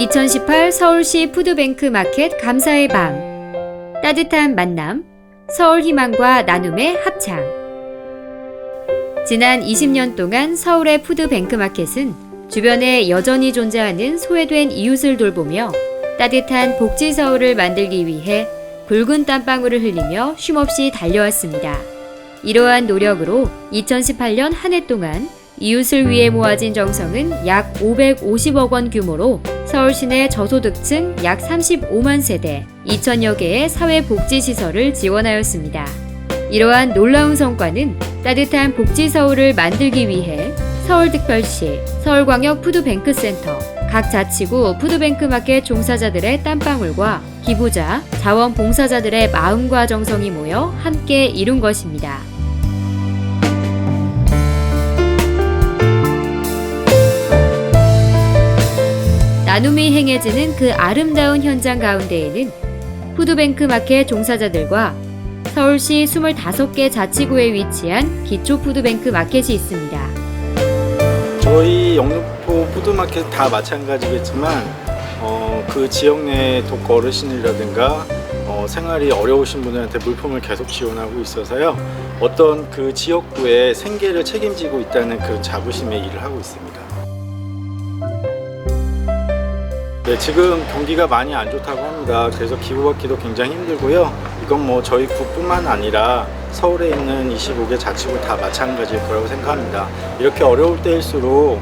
2018 서울시 푸드뱅크 마켓 감사의 방 따뜻한 만남 서울 희망과 나눔의 합창 지난 20년 동안 서울의 푸드뱅크 마켓은 주변에 여전히 존재하는 소외된 이웃을 돌보며 따뜻한 복지 서울을 만들기 위해 붉은 땀방울을 흘리며 쉼없이 달려왔습니다. 이러한 노력으로 2018년 한 해 동안 이웃을 위해 모아진 정성은 약 550억 원 규모로 서울 시내 저소득층 약 35만 세대 2천여 개의 사회복지시설을 지원하였습니다. 이러한 놀라운 성과는 따뜻한 복지 서울을 만들기 위해 서울특별시, 서울광역 푸드뱅크센터, 각 자치구 푸드뱅크 마켓 종사자들의 땀방울과 기부자, 자원봉사자들의 마음과 정성이 모여 함께 이룬 것입니다. 나눔이 행해지는 그 아름다운 현장 가운데에는 푸드뱅크 마켓 종사자들과 서울시 25개 자치구에 위치한 기초 푸드뱅크 마켓이 있습니다. 저희 영등포 푸드마켓 다 마찬가지겠지만 어, 그 지역 내 독거 어르신이라든가 어, 생활이 어려우신 분들한테 물품을 계속 지원하고 있어서요. 어떤 그 지역구의 생계를 책임지고 있다는 그런 자부심의 일을 하고 있습니다. 네, 지금 경기가 많이 안 좋다고 합니다. 그래서 기부받기도 굉장히 힘들고요. 이건 뭐 저희 구뿐만 아니라 서울에 있는 25개 자치구 다 마찬가지일 거라고 생각합니다. 이렇게 어려울 때일수록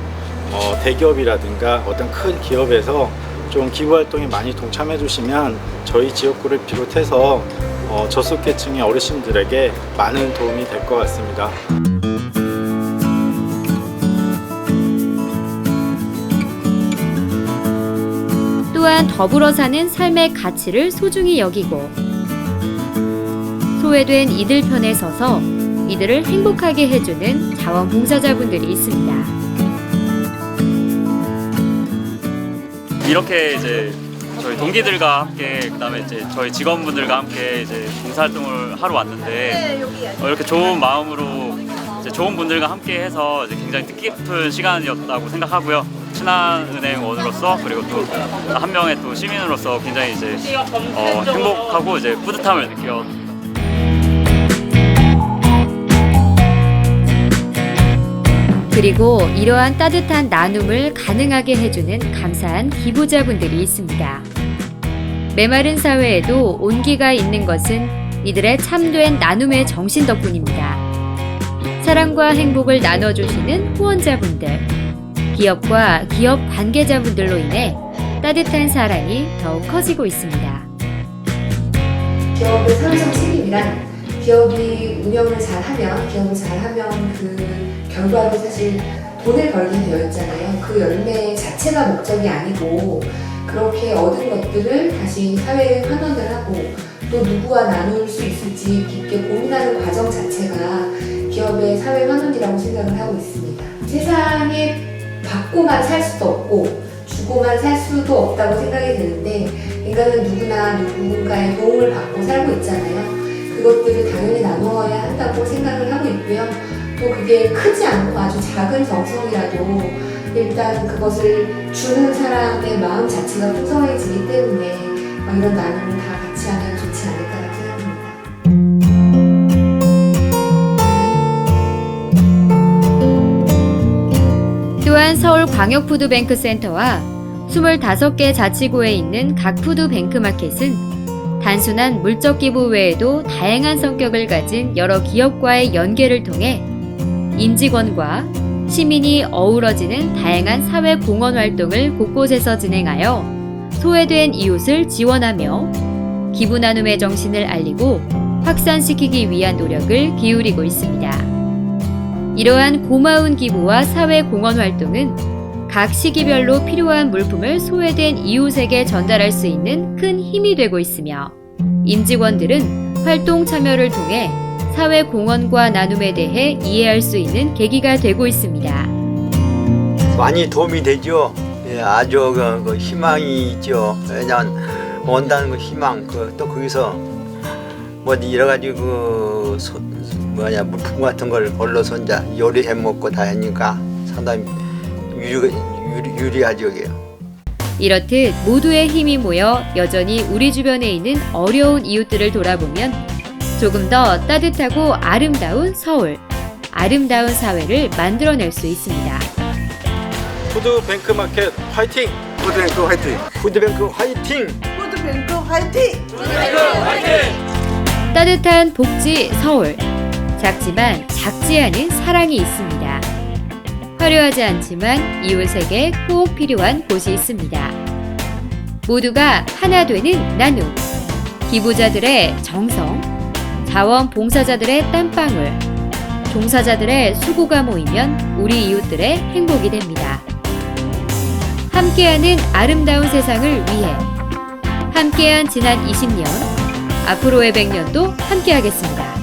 어, 대기업이라든가 어떤 큰 기업에서 좀 기부 활동에 많이 동참해 주시면 저희 지역구를 비롯해서 어, 저소득계층의 어르신들에게 많은 도움이 될 것 같습니다. 또한 더불어 사는 삶의 가치를 소중히 여기고 소외된 이들 편에 서서 이들을 행복하게 해주는 자원봉사자분들이 있습니다. 이렇게 이제 저희 동기들과 함께 그다음에 이제 저희 직원분들과 함께 이제 봉사활동을 하러 왔는데 어, 이렇게 좋은 마음으로 이제 좋은 분들과 함께 해서 이제 굉장히 뜻깊은 시간이었다고 생각하고요. 신한은행원으로서 그리고 또 한 명의 또 시민으로서 굉장히 이제 어, 행복하고 이제 뿌듯함을 느껴. 그리고 이러한 따뜻한 나눔을 가능하게 해주는 감사한 기부자분들이 있습니다. 메마른 사회에도 온기가 있는 것은 이들의 참된 나눔의 정신 덕분입니다. 사랑과 행복을 나눠주시는 후원자분들, 기업과 기업 관계자분들로 인해 따뜻한 사랑이 더욱 커지고 있습니다. 기업의 사회적 책임이란 기업이 운영을 잘하면 기업을 잘하면 그 결과로 사실 돈을 벌게 되어 있잖아요. 그 열매 자체가 목적이 아니고 그렇게 얻은 것들을 다시 사회에 환원을 하고 또 누구와 나눌 수 있을지 깊게 기업의 사회 환원이라고 생각을 하고 있습니다. 세상에 받고만 살 수도 없고 주고만 살 수도 없다고 생각이 드는데 인간은 누구나 누군가의 도움을 받고 살고 있잖아요. 그것들을 당연히 나누어야 한다고 생각을 하고 있고요. 또 그게 크지 않고 아주 작은 정성이라도 일단 그것을 주는 사람의 마음 자체가 풍성해지기 때문에 어, 이런 나눔을 다 같이 하면 좋지 않을까 또한 서울 광역푸드뱅크 센터와 25개 자치구에 있는 각 푸드뱅크 마켓은 단순한 물적 기부 외에도 다양한 성격을 가진 여러 기업과의 연계를 통해 임직원과 시민이 어우러지는 다양한 사회 공헌 활동을 곳곳에서 진행하여 소외된 이웃을 지원하며 기부 나눔의 정신을 알리고 확산시키기 위한 노력을 기울이고 있습니다. 이러한 고마운 기부와 사회 공헌 활동은 각 시기별로 필요한 물품을 소외된 이웃에게 전달할 수 있는 큰 힘이 되고 있으며 임직원들은 활동 참여를 통해 사회 공헌과 나눔에 대해 이해할 수 있는 계기가 되고 있습니다. 많이 도움이 되죠. 예, 아주 그, 그 희망이 있죠. 왜냐면 온다는 그 희망, 그, 또 거기서 뭐 여러 가지 그 소, 뭐냐 물품 같은 걸 걸러서 이제 요리해 먹고 다 하니까 상당히 유리, 유리, 유리하죠. 이렇듯 모두의 힘이 모여 여전히 우리 주변에 있는 어려운 이웃들을 돌아보면 조금 더 따뜻하고 아름다운 서울, 아름다운 사회를 만들어낼 수 있습니다. 푸드 뱅크 마켓 화이팅! 푸드뱅크 화이팅! 푸드뱅크 화이팅! 푸드뱅크 화이팅! 따뜻한 복지 서울. 작지만 작지 않은 사랑이 있습니다. 화려하지 않지만 이웃에게 꼭 필요한 곳이 있습니다. 모두가 하나 되는 나눔. 기부자들의 정성, 자원봉사자들의 땀방울, 종사자들의 수고가 모이면 우리 이웃들의 행복이 됩니다. 함께하는 아름다운 세상을 위해 함께한 지난 20년, 앞으로의 100년도 함께하겠습니다.